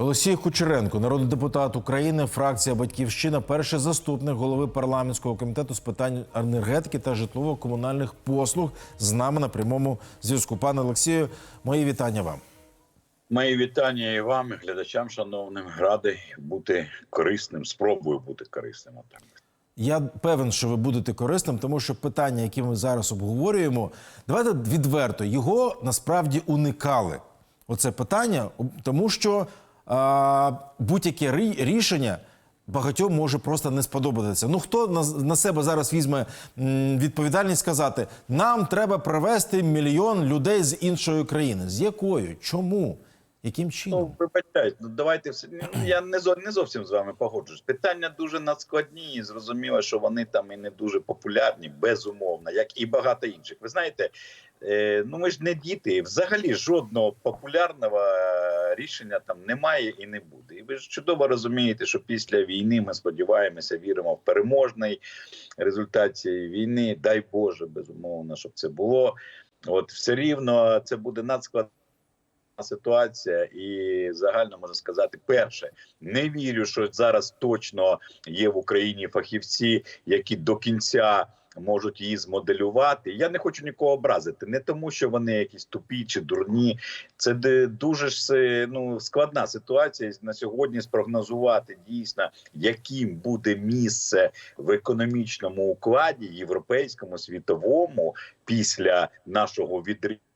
Олексій Кучеренко, народний депутат України, фракція Батьківщина, перший заступник голови парламентського комітету з питань енергетики та житлово-комунальних послуг з нами на прямому зв'язку. Пане Олексію, мої вітання вам. Мої вітання і вам, і глядачам, шановним, радий бути корисним. Спробую бути корисним. Я певен, що ви будете корисним, тому що питання, які ми зараз обговорюємо, давайте відверто його насправді уникали. Оце питання, тому що будь-яке рі- рішення багатьом може просто не сподобатися. Ну хто на, себе зараз візьме відповідальність сказати: нам треба привезти мільйон людей з іншої країни. З якою? Чому? Яким чином? Ну, вибачайте, ну давайте все. ну, Я не зо- не зовсім з вами погоджуюсь. Питання дуже надскладні, і зрозуміло, що вони там і не дуже популярні, безумовно, як і багато інших. Ви знаєте, е, ну ми ж не діти. Взагалі жодного популярного рішення там немає і не буде. І ви ж чудово розумієте, що після війни ми сподіваємося, віримо в переможний результат цієї війни. Дай Боже, безумовно, щоб це було. От все рівно це буде надскладно ситуація, і загально можна сказати, перше, не вірю, що зараз точно є в Україні фахівці, які до кінця. Можуть її змоделювати. Я не хочу нікого образити, не тому, що вони якісь тупі чи дурні. Це дуже ж ну складна ситуація на сьогодні. Спрогнозувати дійсно, яким буде місце в економічному укладі, європейському світовому після нашого відрізку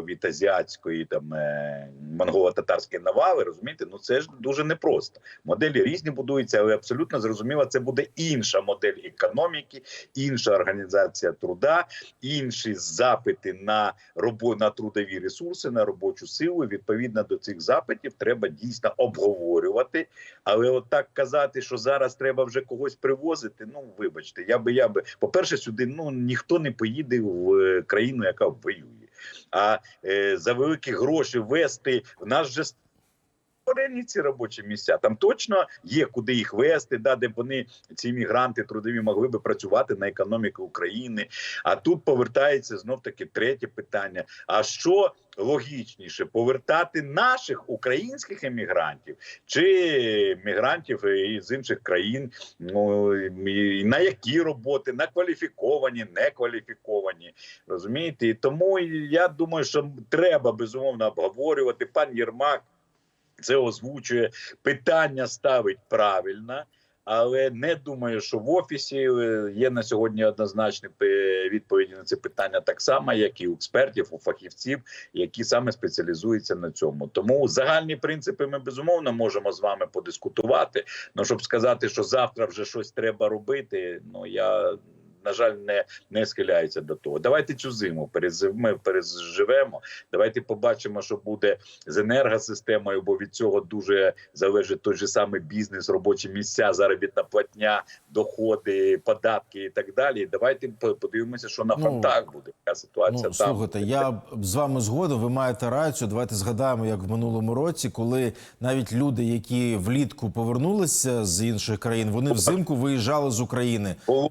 від азіатської там е, монголо-татарської навали, розумієте, ну це ж дуже непросто. Моделі різні будуються, але абсолютно зрозуміло, це буде інша модель економіки, інша організація труда, інші запити на робо на трудові ресурси, на робочу силу. Відповідно до цих запитів треба дійсно обговорювати. Але от так казати, що зараз треба вже когось привозити. Ну вибачте, я би я би по перше, сюди ну ніхто не поїде в е, країну, яка воює. А е, за великі гроші вести. В нас же створені ці робочі місця. Там точно є куди їх вести, да, де вони ці мігранти трудові могли би працювати на економіку України. А тут повертається знов таки третє питання: а що логічніше повертати наших українських емігрантів чи мігрантів із інших країн? Ну і на які роботи? На кваліфіковані, некваліфіковані. Розумієте? І тому я думаю, що треба безумовно обговорювати. Пан Єрмак це озвучує питання, ставить правильно. Але не думаю, що в офісі е, є на сьогодні однозначні відповіді на це питання, так само, як і у експертів, у фахівців, які саме спеціалізуються на цьому. Тому загальні принципи ми безумовно можемо з вами подискутувати. Ну щоб сказати, що завтра вже щось треба робити. Ну я на жаль не, не схиляюся до того. Давайте цю зиму ми переживемо. Давайте побачимо, що буде з енергосистемою, бо від цього дуже залежить той же самий бізнес, робочі місця, заробітна платня, доходи, податки і так далі. Давайте подивимося, що на Ну, фронтах буде. Яка ситуація Ну, там слухайте, я з вами згоден. Ви маєте рацію. Давайте згадаємо, як в минулому році, коли навіть люди, які влітку повернулися з інших країн, вони взимку виїжджали з України. Було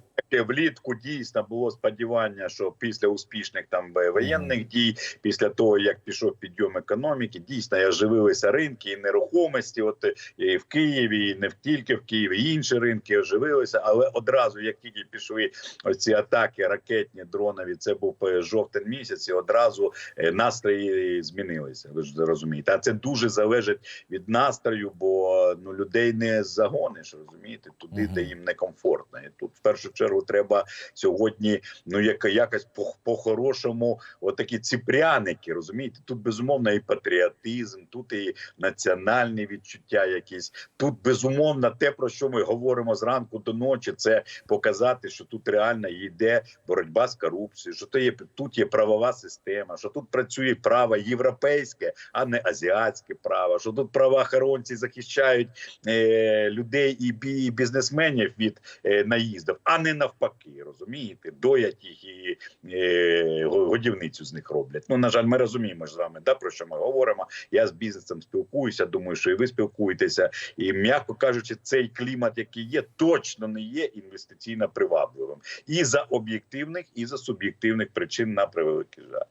влітку дійсно було сподівання, що після успішних там воєнних дій, після того як пішов підйом економіки, дійсно і оживилися ринки і нерухомості. От і в Києві, і не тільки в Києві, і інші ринки оживилися. Але одразу, як тільки пішли оці атаки ракетні, дронові, це був е, жовтень місяць, і одразу е, настрої змінилися. Ви ж розумієте, а це дуже залежить від настрою, бо ну людей не загониш, розумієте, туди, де їм некомфортно. І тут в першу чергу треба сьогодні, ну яка якось по- по-хорошому, отакі ці пряники, розумієте? Тут безумовно і патріотизм, тут і національні відчуття, якісь тут безумовно те, про що ми говоримо зранку до ночі, це показати, що тут реально йде боротьба з корупцією, що то є тут є правова система, що тут працює право європейське, а не азіатське право, що тут правоохоронці захищають е, людей і бізнесменів від е, наїздів, а не навпаки, розумієте, доять їх і е, годівницю з них роблять. Ну на жаль, ми розуміємо ж з вами, да про що ми говоримо. Я з бізнесом спілкуюся. Думаю, що і ви спілкуєтеся. І м'яко кажучи, цей клімат, який є, точно не є інвестиційно привабливим і за об'єктивних, і за суб'єктивних причин на превеликий жаль.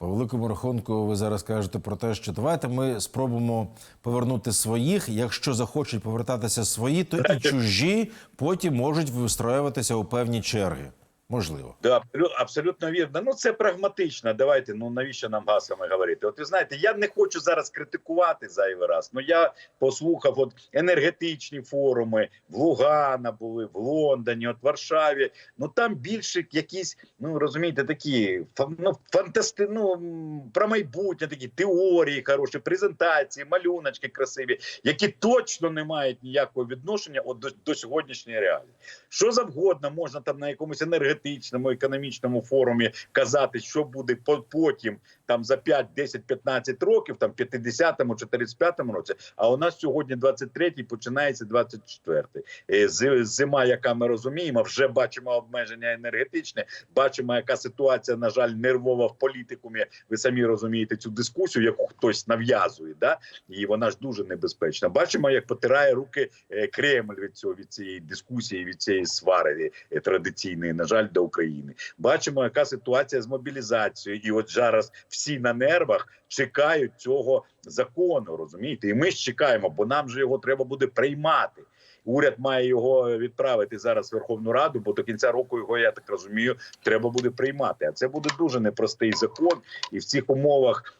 По великому рахунку, ви зараз кажете про те, що давайте ми спробуємо повернути своїх. Якщо захочуть повертатися свої, то і чужі потім можуть вистроюватися у певні черги. Можливо. Да, абсолю- абсолютно вірно. Ну це прагматично. Давайте. Ну навіщо нам гаслами говорити? От ви знаєте, я не хочу зараз критикувати зайвий раз. Ну я послухав от енергетичні форуми в Лугана були, в Лондоні, от Варшаві. Ну там більше якісь, ну розумієте, такі ну, фантасти, ну про майбутнє, такі теорії, хороші, презентації, малюночки красиві, які точно не мають ніякого відношення от до, до сьогоднішньої реалії. Що завгодно можна там на якомусь енергетичному економічному форумі казати, що буде по- потім, там за 5, 10, 15 років, там 50-му чи 35-му році. А у нас сьогодні 23-й, починається 24-й. Е, Зима, яка ми розуміємо, вже бачимо обмеження енергетичне. Бачимо, яка ситуація, на жаль, нервова в політикумі. Ви самі розумієте цю дискусію, яку хтось нав'язує, да і вона ж дуже небезпечна. Бачимо, як потирає руки е, Кремль від цього від цієї дискусії, від цієї свари е, традиційної, на жаль, до України. Бачимо, яка ситуація з мобілізацією, і от зараз всі на нервах чекають цього закону. Розумієте, і ми ж чекаємо, бо нам же його треба буде приймати. Уряд має його відправити зараз в Верховну Раду, бо до кінця року його, я так розумію, треба буде приймати. А це буде дуже непростий закон, і в цих умовах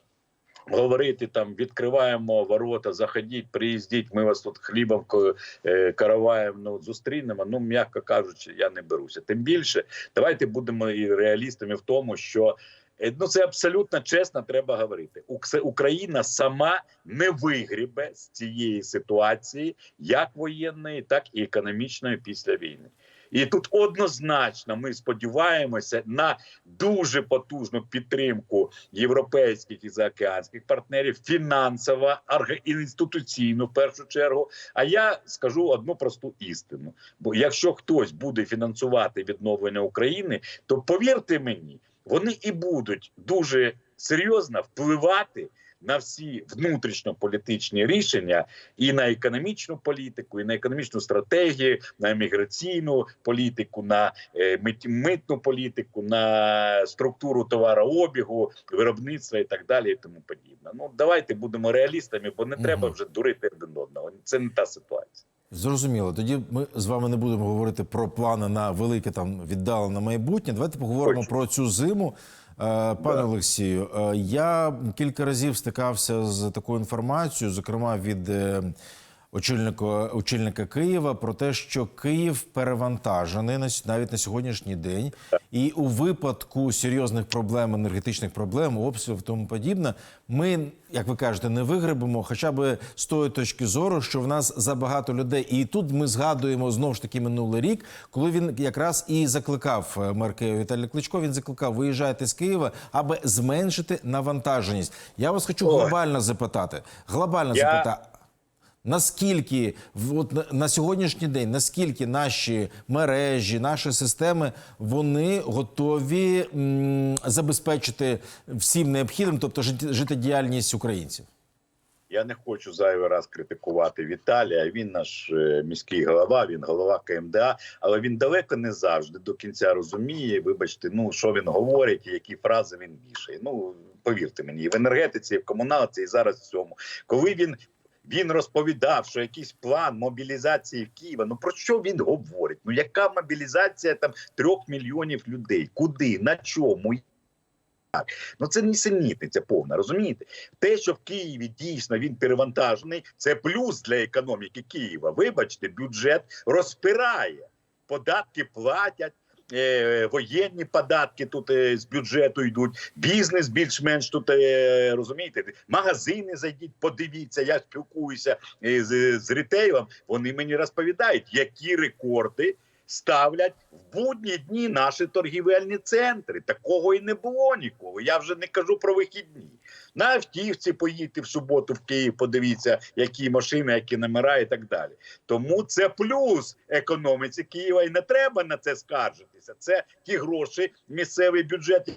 говорити там відкриваємо ворота, заходіть, приїздіть. Ми вас тут хлібом е, караваєм ну, зустрінемо. Ну, м'яко кажучи, я не беруся. Тим більше, давайте будемо і реалістами в тому, що. е, Ну, це абсолютно чесно, треба говорити. Україна сама не вигрібе з цієї ситуації, як воєнної, так і економічної після війни. І тут однозначно ми сподіваємося на дуже потужну підтримку європейських і заокеанських партнерів, фінансово, інституційну в першу чергу. А я скажу одну просту істину: бо якщо хтось буде фінансувати відновлення України, то повірте мені, вони і будуть дуже серйозно впливати. На всі внутрішньополітичні рішення і на економічну політику, і на економічну стратегію, на міграційну політику, на е, митну політику, на структуру товарообігу, виробництва і так далі, і тому подібне. Ну давайте будемо реалістами, бо не Мгм. треба вже дурити один одного. Це не та ситуація. Зрозуміло. Тоді ми з вами не будемо говорити про плани на велике там віддалене майбутнє. Давайте поговоримо Хочу. про цю зиму. Е, Пане Олексію, е, я кілька разів стикався з такою інформацією, зокрема від е, очільника, очільника Києва, про те, що Київ перевантажений навіть на сьогоднішній день, і у випадку серйозних проблем, енергетичних проблем, обстрілів тому подібне, ми, як ви кажете, не вигребемо, хоча б з тої точки зору, що в нас забагато людей. І тут ми згадуємо знову ж таки минулий рік, коли він якраз і закликав е, мер Києва Віталій Кличко. Він закликав виїжджайте з Києва, аби зменшити навантаженість. Я вас хочу глобально запитати. Глобально запитати. Наскільки от на- сьогоднішній день, наскільки наші мережі, наші системи вони готові м, забезпечити всім необхідним, тобто жит- життєдіяльність українців? Я не хочу зайвий раз критикувати Віталія. Він наш е, міський голова, він голова КМДА, але він далеко не завжди до кінця розуміє. Вибачте, ну що він говорить, і які фрази він вішає. Ну повірте мені, і в енергетиці, і в комуналці, і зараз в цьому, коли він. Він розповідав, що якийсь план мобілізації в Києва. Ну про що він говорить? Ну яка мобілізація там трьох мільйонів людей? Куди? На чому? Як? Ну це нісенітниця повна, розумієте? Те, що в Києві дійсно він перевантажений, це плюс для економіки Києва. Вибачте, бюджет розпирає, податки платять. Е, Воєнні податки тут е, з бюджету йдуть, бізнес більш-менш тут е, розумієте, магазини зайдіть, подивіться. Я спілкуюся з, з рітейлом. Вони мені розповідають, які рекорди ставлять в будні дні наші торгівельні центри. Такого і не було ніколи. Я вже не кажу про вихідні. На автівці поїдьте в суботу в Київ, подивіться, які машини, які номера і так далі. Тому це плюс економіці Києва, і не треба на це скаржитися. Це ті гроші, місцевий бюджет,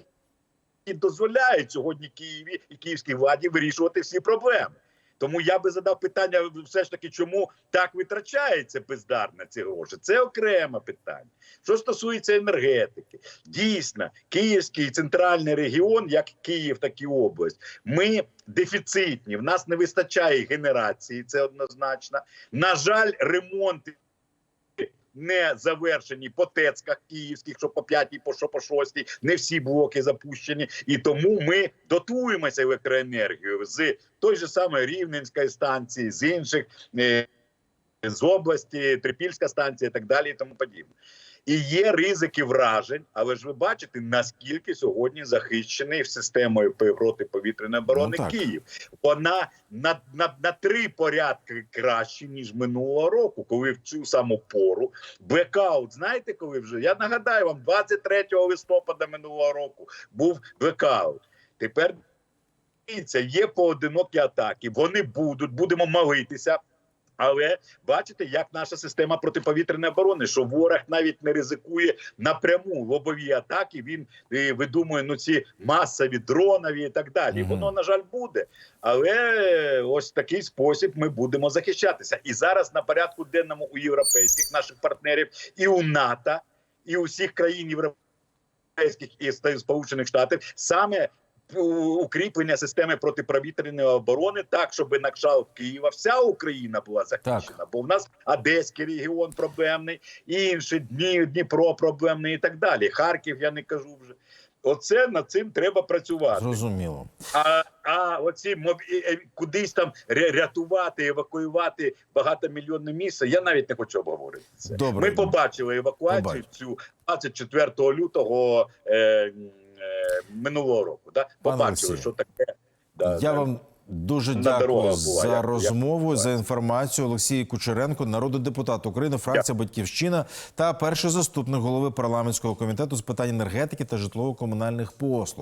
які дозволяють сьогодні Києві і київській владі вирішувати всі проблеми. Тому я би задав питання, все ж таки, чому так витрачається бездарно ці гроші. Це окреме питання. Що стосується енергетики, дійсно, Київський центральний регіон, як Київ, так і область, ми дефіцитні. В нас не вистачає генерації, це однозначно. На жаль, ремонти не завершені по ТЕЦках київських, що по п'ятій, по що по шостій, не всі блоки запущені, і тому ми дотуємося електроенергією з той же самої Рівненської станції, з інших е, з області, Трипільська станція і так далі, і тому подібне. І є ризики вражень, але ж ви бачите, наскільки сьогодні захищений системою протиповітряної оборони Ну. Київ. Вона на, на, на три порядки краще ніж минулого року, коли в цю саму пору блекаут. Знаєте, коли вже я нагадаю вам, 23 листопада минулого року був блекаут. Тепер є поодинокі атаки. Вони будуть, будемо молитися. Але бачите, як наша система протиповітряної оборони, що ворог навіть не ризикує напряму лобові атаки. Він е, видумує ну ці масові дронові і так далі. Воно на жаль буде. Але ось такий спосіб ми будемо захищатися. І зараз на порядку денному у європейських наших партнерів і у НАТО, і у всіх країн європейських і Сполучених Штатів саме укріплення системи протиповітряної оборони, так щоб на кшталт Києва вся Україна була захищена. Бо в нас Одеський регіон проблемний, інші Дні, Дніпро проблемний і так далі. Харків я не кажу вже. Оце над цим треба працювати. Зрозуміло. А, а оці кудись там ря- рятувати, евакуювати багатомільйонне місце. Я навіть не хочу обговорити це. Добре. Ми побачили евакуацію Побачили. цю 24 лютого е, минулого року. Да? Побачили, що таке. Да, Я вам дуже дякую за як- як розмову, була. за інформацію. Олексій Кучеренко, народний депутат України, фракція Батьківщина та перший заступник голови парламентського комітету з питань енергетики та житлово-комунальних послуг.